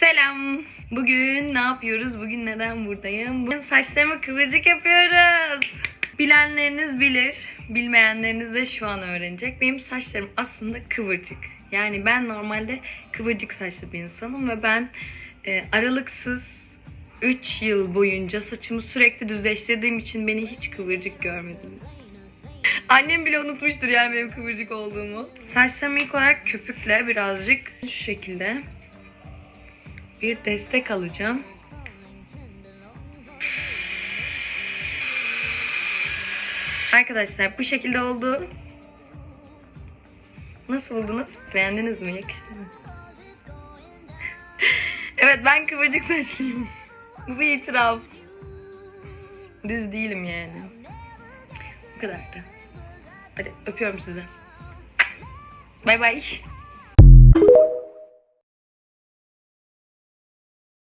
Selam. Bugün ne yapıyoruz? Bugün neden buradayım? Bugün saçlarımı kıvırcık yapıyoruz. Bilenleriniz bilir, bilmeyenleriniz de şu an öğrenecek. Benim saçlarım aslında kıvırcık. Yani ben normalde kıvırcık saçlı bir insanım ve ben e, aralıksız 3 yıl boyunca saçımı sürekli düzleştirdiğim için beni hiç kıvırcık görmediniz. Annem bile unutmuştur yani benim kıvırcık olduğumu. Saçlarımı ilk olarak köpükle birazcık şu şekilde bir destek alacağım. Arkadaşlar bu şekilde oldu. Nasıl buldunuz? Beğendiniz mi? Yakıştı mı? evet ben kıvırcık saçlıyım. Bu bir itiraf. Düz değilim yani. Bu kadar da. Hadi öpüyorum sizi. Bay bay.